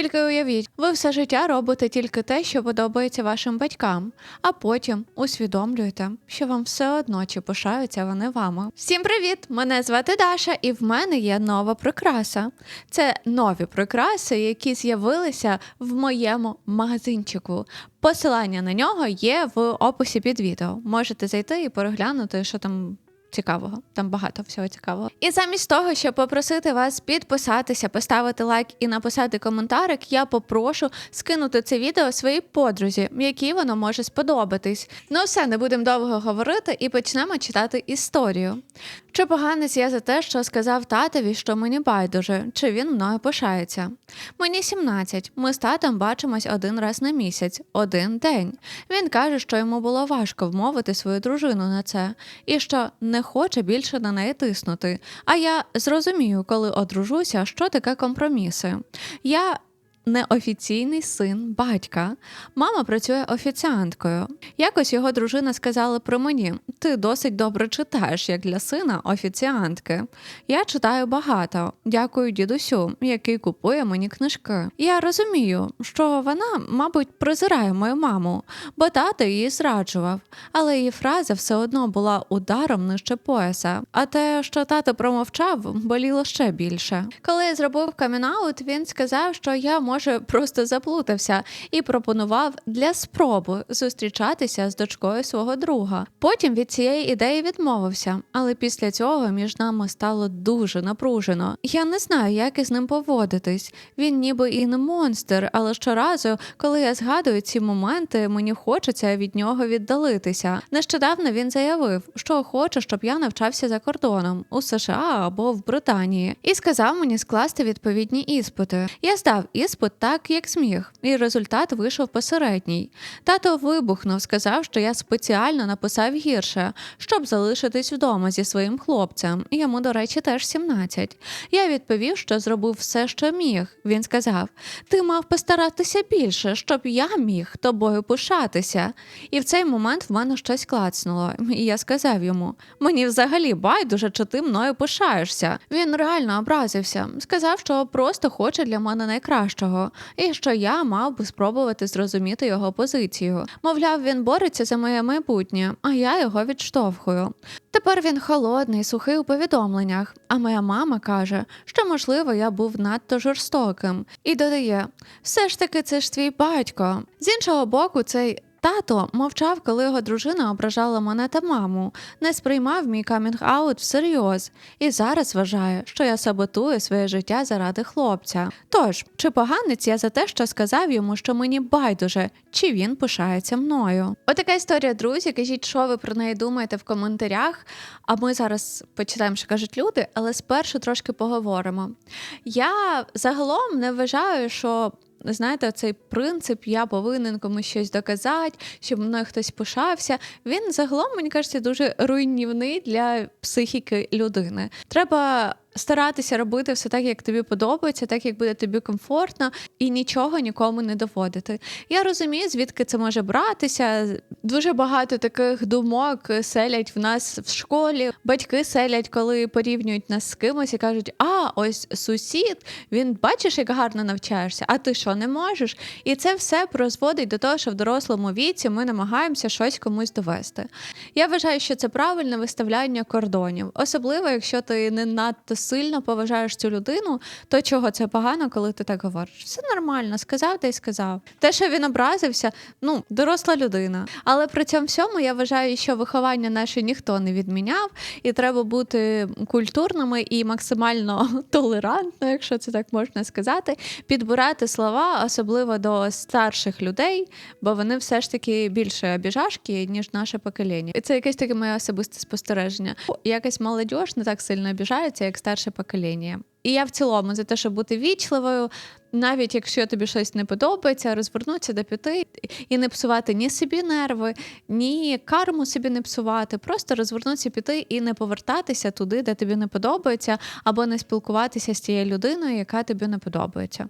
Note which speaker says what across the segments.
Speaker 1: Тільки уявіть, ви все життя робите тільки те, що подобається вашим батькам, а потім усвідомлюєте, що вам все одно чи пишаються вони вами. Всім привіт! Мене звати Даша, і в мене є нова прикраса. Це нові прикраси, які з'явилися в моєму магазинчику. Посилання на нього є в описі під відео. Можете зайти і переглянути, що там цікавого. Там багато всього цікавого. І замість того, щоб попросити вас підписатися, поставити лайк і написати коментарик, я попрошу скинути це відео своїй подрузі, якій воно може сподобатись. Ну все, не будемо довго говорити і почнемо читати історію. Чи поганець я за те, що сказав татові, що мені байдуже, чи він мною пишається? Мені 17. Ми з татом бачимось один раз на місяць, один день. Він каже, що йому було важко вмовити свою дружину на це, і що не хоче більше на неї тиснути. А я зрозумію, коли одружуся, що таке компроміси. Я неофіційний син батька. Мама працює офіціанткою. Якось його дружина сказала про мені: ти досить добре читаєш, як для сина офіціантки. Я читаю багато. Дякую дідусю, який купує мені книжки. Я розумію, що вона, мабуть, презирає мою маму, бо тато її зраджував, але її фраза все одно була ударом нижче пояса. А те, що тато промовчав, боліло ще більше. Коли я зробив камінаут, він сказав, що я може просто заплутався і пропонував для спроби зустрічатися з дочкою свого друга. Потім від цієї ідеї відмовився, але після цього між нами стало дуже напружено. Я не знаю, як із ним поводитись. Він ніби і не монстр, але щоразу, коли я згадую ці моменти, мені хочеться від нього віддалитися. Нещодавно він заявив, що хоче, щоб я навчався за кордоном у США або в Британії, і сказав мені скласти відповідні іспити. Я здав іспит так, як зміг, і результат вийшов посередній. Тато вибухнув, сказав, що я спеціально написав гірше, щоб залишитись вдома зі своїм хлопцем. Йому, до речі, теж 17. Я відповів, що зробив все, що міг. Він сказав: Ти мав постаратися більше, щоб я міг тобою пишатися. І в цей момент в мене щось клацнуло, і я сказав йому: мені взагалі байдуже, чи ти мною пишаєшся. Він реально образився, сказав, що просто хоче для мене найкращого, і що я мав би спробувати зрозуміти його позицію. Мовляв, він бореться за моє майбутнє, а я його відштовхую. Тепер він холодний, сухий у повідомленнях. А моя мама каже, що можливо я був надто жорстоким, і додає: все ж таки, це ж твій батько. З іншого боку, цей. Тато мовчав, коли його дружина ображала мене та маму, не сприймав мій камінг-аут всерйоз і зараз вважає, що я саботую своє життя заради хлопця. Тож, чи поганець я за те, що сказав йому, що мені байдуже, чи він пишається мною? Отака історія, друзі. Кажіть, що ви про неї думаєте в коментарях. А ми зараз почитаємо, що кажуть люди, але спершу трошки поговоримо. Я загалом не вважаю, що знаєте, цей принцип я повинен комусь щось доказати, щоб мною хтось пишався. Він загалом, мені кажеться, дуже руйнівний для психіки людини. Треба. Старатися робити все так, як тобі подобається, так як буде тобі комфортно, і нічого нікому не доводити. Я розумію, звідки це може братися. Дуже багато таких думок селять в нас в школі. Батьки селять, коли порівнюють нас з кимось і кажуть: а ось сусід, він бачиш, як гарно навчаєшся, а ти що не можеш? І це все призводить до того, що в дорослому віці ми намагаємося щось комусь довести. Я вважаю, що це правильне виставляння кордонів, особливо якщо ти не надто сильно поважаєш цю людину, то чого це погано, коли ти так говориш? Все нормально, сказав та й сказав. Те, що він образився, ну, доросла людина. Але при цьому всьому я вважаю, що виховання наше ніхто не відміняв, і треба бути культурними і максимально толерантно, якщо це так можна сказати, підбирати слова, особливо до старших людей, бо вони все ж таки більше обіжашки, ніж наше покоління. І це якесь таке моє особисте спостереження. Якась молодь не так сильно обіжається, як старше покоління. І я в цілому за те, щоб бути вічливою, навіть якщо тобі щось не подобається, розвернутися до п'яти і не псувати ні собі нерви, ні карму собі не псувати, просто розвернутися піти і не повертатися туди, де тобі не подобається, або не спілкуватися з тією людиною, яка тобі не подобається.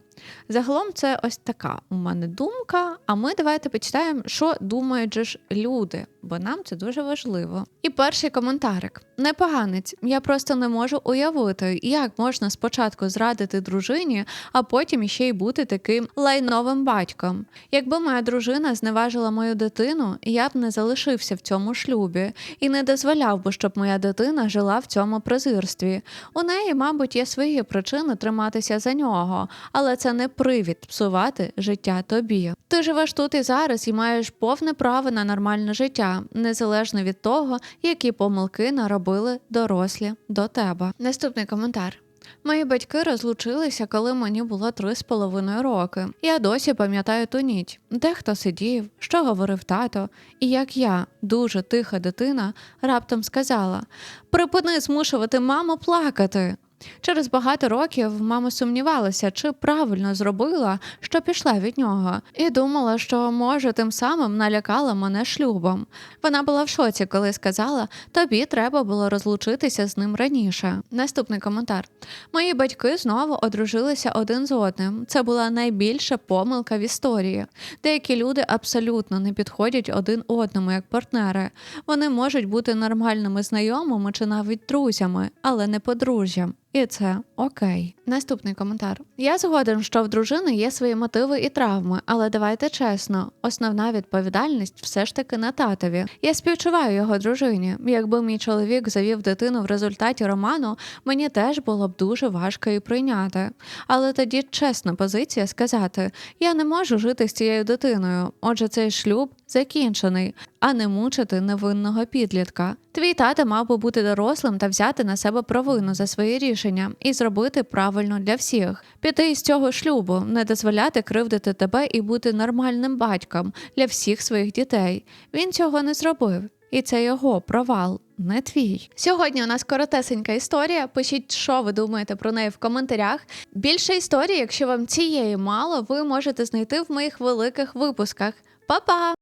Speaker 1: Загалом, це ось така у мене думка. А ми давайте почитаємо, що думають же ж люди. бо нам це дуже важливо. І перший коментарик: непоганець. Я просто не можу уявити, як можна спочатку зрадити дружині, а потім іще й бути таким лайновим батьком. Якби моя дружина зневажила мою дитину, я б не залишився в цьому шлюбі і не дозволяв би, щоб моя дитина жила в цьому презирстві. У неї, мабуть, є свої причини триматися за нього, але це не привід псувати життя тобі. Ти живеш тут і зараз і маєш повне право на нормальне життя, незалежно від того, які помилки наробили дорослі до тебе. Наступний коментар. Мої батьки розлучилися, коли мені було три з половиною роки. Я досі пам'ятаю ту ніч, де хто сидів, що говорив тато, і як я, дуже тиха дитина, раптом сказала: Припини змушувати маму плакати. Через багато років мама сумнівалася, чи правильно зробила, що пішла від нього, і думала, що може тим самим налякала мене шлюбом. Вона була в шоці, коли сказала: тобі треба було розлучитися з ним раніше. Наступний коментар: мої батьки знову одружилися один з одним. Це була найбільша помилка в історії. Деякі люди абсолютно не підходять один одному як партнери. Вони можуть бути нормальними знайомими чи навіть друзями, але не подружжям. І це окей. Наступний коментар. Я згоден, що в дружини є свої мотиви і травми, але давайте чесно, основна відповідальність все ж таки на татові. Я співчуваю його дружині. Якби мій чоловік завів дитину в результаті роману, мені теж було б дуже важко її прийняти. Але тоді чесна позиція сказати: я не можу жити з цією дитиною. Отже, цей шлюб закінчений, а не мучити невинного підлітка. Твій тато мав би бути дорослим та взяти на себе провину за свої рішення і зробити правильно для всіх. Піти із цього шлюбу, не дозволяти кривдити тебе і бути нормальним батьком для всіх своїх дітей. Він цього не зробив. І це його провал, не твій. Сьогодні у нас коротесенька історія. Пишіть, що ви думаєте про неї в коментарях. Більше історій, якщо вам цієї мало, ви можете знайти в моїх великих випусках. Па-па!